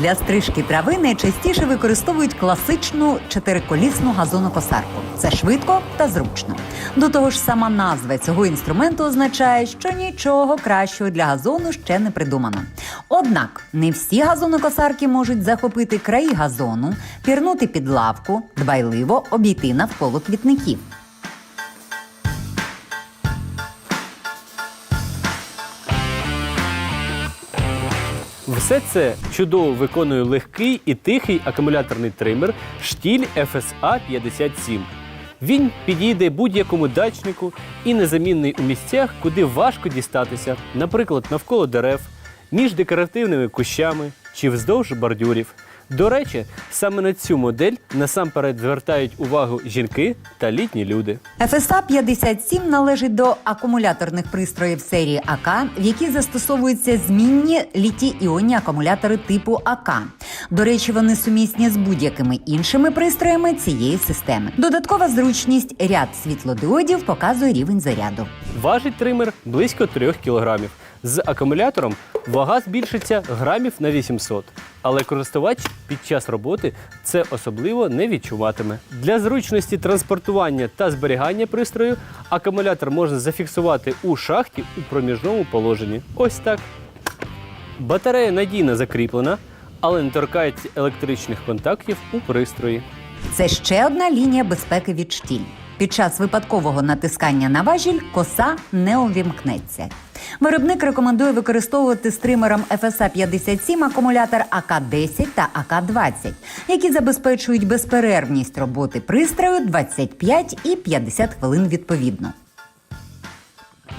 Для стрижки трави найчастіше використовують класичну чотириколісну газонокосарку. Це швидко та зручно. До того ж, сама назва цього інструменту означає, що нічого кращого для газону ще не придумано. Однак не всі газонокосарки можуть захопити краї газону, пірнути під лавку, дбайливо обійти навколо квітників. Все це чудово виконує легкий і тихий акумуляторний тример штіль FSA 57. Він підійде будь-якому дачнику і незамінний у місцях, куди важко дістатися, наприклад, навколо дерев, між декоративними кущами чи вздовж бордюрів. До речі, саме на цю модель насамперед звертають увагу жінки та літні люди. FSA 57 належить до акумуляторних пристроїв серії АК, в які застосовуються змінні літій-іонні акумулятори типу АК. До речі, вони сумісні з будь-якими іншими пристроями цієї системи. Додаткова зручність ряд світлодіодів показує рівень заряду. Важить тример близько 3 кг. З акумулятором вага збільшиться грамів на 800. Але користувач під час роботи це особливо не відчуватиме. Для зручності транспортування та зберігання пристрою акумулятор можна зафіксувати у шахті у проміжному положенні. Ось так. Батарея надійно закріплена, але не торкається електричних контактів у пристрої. Це ще одна лінія безпеки від штіль. Під час випадкового натискання на важіль коса не увімкнеться. Виробник рекомендує використовувати з тримером FSA 57 акумулятор АК-10 та АК-20, які забезпечують безперервність роботи пристрою 25 і 50 хвилин відповідно.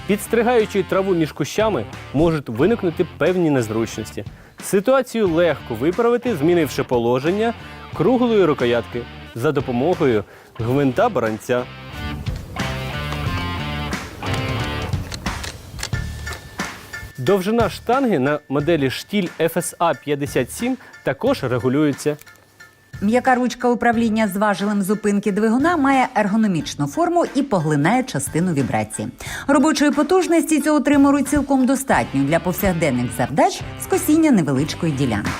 Підстригаючи траву між кущами, можуть виникнути певні незручності. Ситуацію легко виправити, змінивши положення круглої рукоятки за допомогою гвинта баранця. Довжина штанги на моделі штіль FSA 57 також регулюється. М'яка ручка управління з важелем зупинки двигуна має ергономічну форму і поглинає частину вібрації. Робочої потужності цього тримеру цілком достатньо для повсякденних завдач з косіння невеличкої ділянки.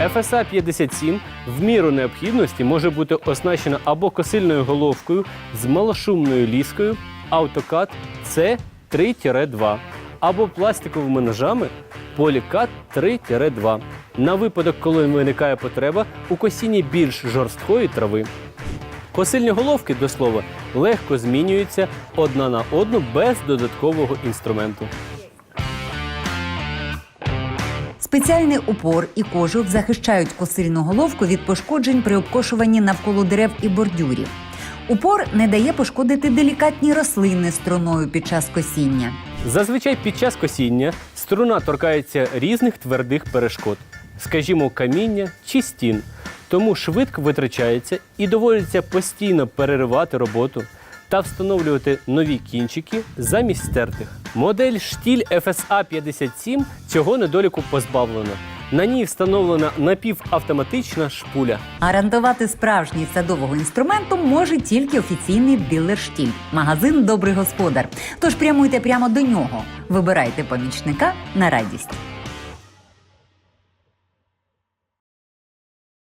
FSA 57 в міру необхідності може бути оснащена або косильною головкою з малошумною ліскою AutoCAD C3-2 або пластиковими ножами Polycat 3-2 на випадок, коли виникає потреба у косінні більш жорсткої трави. Косильні головки, до слова, легко змінюються одна на одну без додаткового інструменту. Спеціальний упор і кожух захищають косильну головку від пошкоджень при обкошуванні навколо дерев і бордюрів. Упор не дає пошкодити делікатні рослини струною під час косіння. Зазвичай під час косіння струна торкається різних твердих перешкод, скажімо, каміння чи стін. Тому швидко витрачається і доводиться постійно переривати роботу та встановлювати нові кінчики замість стертих. Модель штіль FSA 57 цього недоліку позбавлена. На ній встановлена напівавтоматична шпуля. Гарантувати справжність садового інструменту може тільки офіційний дилер штіль, магазин Добрий господар. Тож прямуйте прямо до нього. Вибирайте помічника на радість.